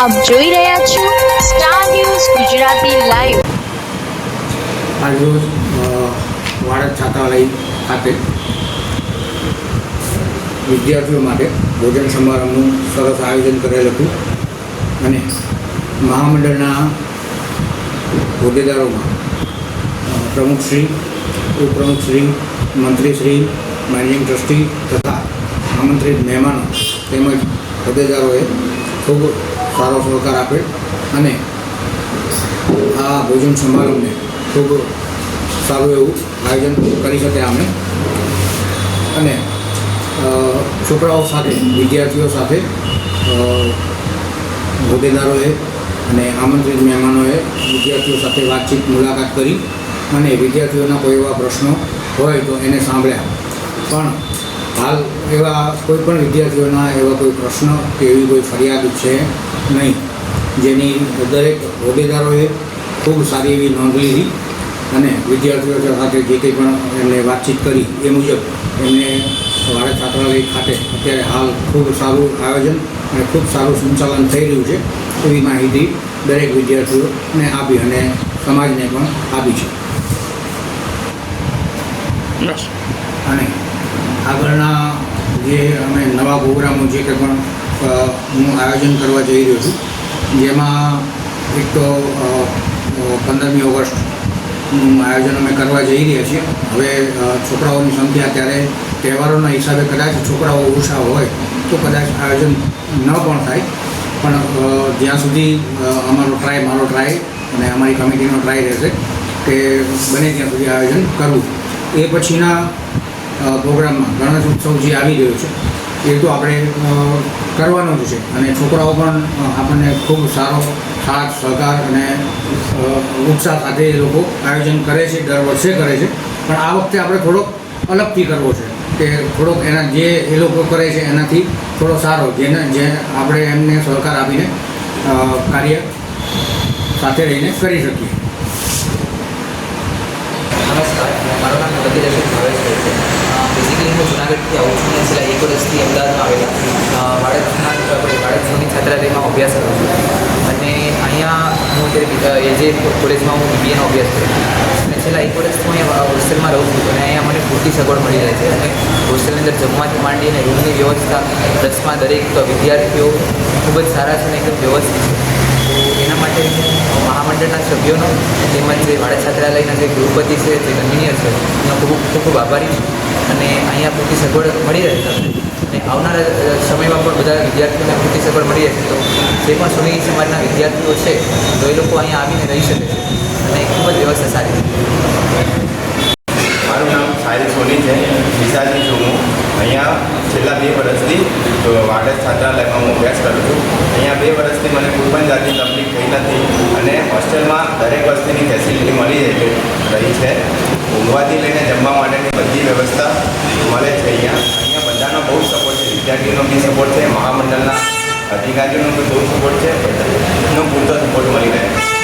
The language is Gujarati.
આપ જોઈ રહ્યા છો સ્ટાર ન્યૂઝ ગુજરાતી લાઈવ આજરોજ અ, વાડદ છાત્રાલય ખાતે વિદ્યાર્થીઓ માટે ભોજન સમારંભનું સરસ આયોજન કરેલ હતું અને મહામંડળના હોદ્દેદારોમાં પ્રમુખશ્રી ઉપપ્રમુખશ્રી મંત્રીશ્રી મેનેજિંગ ટ્રસ્ટી તથા આમંત્રિત મહેમાનો તેમજ હોદ્દેદારોએ ખૂબ સારો સહકાર આપે અને આ ભોજન સમારંભને ખૂબ સારું એવું આયોજન કરી શક્યા અમે અને છોકરાઓ સાથે, વિદ્યાર્થીઓ સાથે હોદ્દેદારોએ અને આમંત્રિત મહેમાનોએ વિદ્યાર્થીઓ સાથે વાતચીત, મુલાકાત કરી અને વિદ્યાર્થીઓના કોઈ એવા પ્રશ્નો હોય તો એને સાંભળ્યા. પણ હાલ એવા કોઈ પણ વિદ્યાર્થીઓના એવા કોઈ પ્રશ્ન કે એવી કોઈ ફરિયાદ છે નહીં. જેની દરેક હોદ્દેદારોએ ખૂબ સારી એવી નોંધ લીધી અને વિદ્યાર્થીઓ સાથે જે કંઈ પણ એમને વાતચીત કરી એ મુજબ એમને ભારત છાત્રાલય ખાતે અત્યારે હાલ ખૂબ સારું આયોજન અને ખૂબ સારું સંચાલન થઈ રહ્યું છે એવી માહિતી દરેક વિદ્યાર્થીઓને આપી અને સમાજને પણ આપી છે. અને આગળના જે અમે નવા પ્રોગ્રામો છે કંઈ પણ હું આયોજન કરવા જઈ રહ્યો છું, જેમાં એક તો પંદરમી ઓગસ્ટનું આયોજન અમે કરવા જઈ રહ્યા છીએ. હવે છોકરાઓની સંખ્યા ત્યારે તહેવારોના હિસાબે કદાચ છોકરાઓ ઓછા હોય, તો કદાચ આયોજન ન પણ થાય. પણ જ્યાં સુધી અમારો ટ્રાય, મારો ટ્રાય અને અમારી કમિટીનો ટ્રાય રહેશે કે બને ત્યાં સુધી આયોજન કરવું. એ પછીના પ્રોગ્રામમાં ગણેશ ઉત્સવ જે આવી રહ્યો છે, એ તો આપણે કરવાનો જ છે. અને છોકરાઓ પણ આપણને ખૂબ સારો સાથ, સહકાર અને ઉત્સાહ સાથે એ લોકો આયોજન કરે છે, દર વર્ષે કરે છે. પણ આ વખતે આપણે થોડોક અલગથી કરવો છે, કે થોડોક એના જે એ લોકો કરે છે, એનાથી થોડો સારો, જેને, જે આપણે એમને સહકાર આપીને કાર્ય સાથે રહીને કરી શકીએ. નમસ્કાર, મારું નામ બેઝિકલી હું જુનાગઢથી આવું છું. અને છેલ્લા એક વર્ષથી અમદાવાદમાં આવેલા બાળકના આપણે સોની છાત્રાલયમાં અભ્યાસ કરું છું. અને અહીંયા હું અત્યારે એ જે કોલેજમાં હું બીબીએનો અભ્યાસ કરું છું. અને છેલ્લા એક વર્ષથી હું અહીંયા હોસ્ટેલમાં રહું છું. અને અહીંયા મને પૂરતી સગવડ મળી રહે છે. અને હોસ્ટેલની અંદર જમવાથી માંડી અને રૂમની વ્યવસ્થા દસમાં દરેક વિદ્યાર્થીઓ ખૂબ જ સારા છે અને એકદમ વ્યવસ્થિત છે. તો એના માટે મહામંડળના સભ્યોનો, તેમજ જે વાડા છાત્રાલયના જે ગૃહપતિ છે, જે કન્વીનિયર છે, એનો ખૂબ ખૂબ ખૂબ આભારી છું. અને અહીંયા પૂરતી સગવડ મળી રહે અને આવનારા સમયમાં પણ બધા વિદ્યાર્થીઓને પૂરતી સગવડ મળી રહેશે. તો જે પણ સોનેરી સમાજના વિદ્યાર્થીઓ છે, તો એ લોકો અહીંયા આવીને રહી શકે છે. અને ખૂબ જ વ્યવસ્થા સારી છે. મારું નામ સાહિલ સોની છે. વિશાલથી છું હું. અહીંયા છેલ્લા બે વર્ષથી વાડજ છાત્રાલયમાં હું અભ્યાસ કરું છું. અહીંયા બે વર્ષથી મને કોઈ પણ જાતની તકલીફ થઈ નથી અને હોસ્ટેલમાં દરેક વસ્તુની ફેસિલિટી મળી રહે રહી છે. ઊંઘવાથી લઈને જમવા માટેની બધી વ્યવસ્થા મળે છે અહીંયા. અહીંયા બધાનો બહુ સપોર્ટ છે. વિદ્યાર્થીઓનો બી સપોર્ટ છે. મહામંડળના અધિકારીઓનો બી બહુ સપોર્ટ છે. બધાનો પૂરતો સપોર્ટ મળી રહે છે.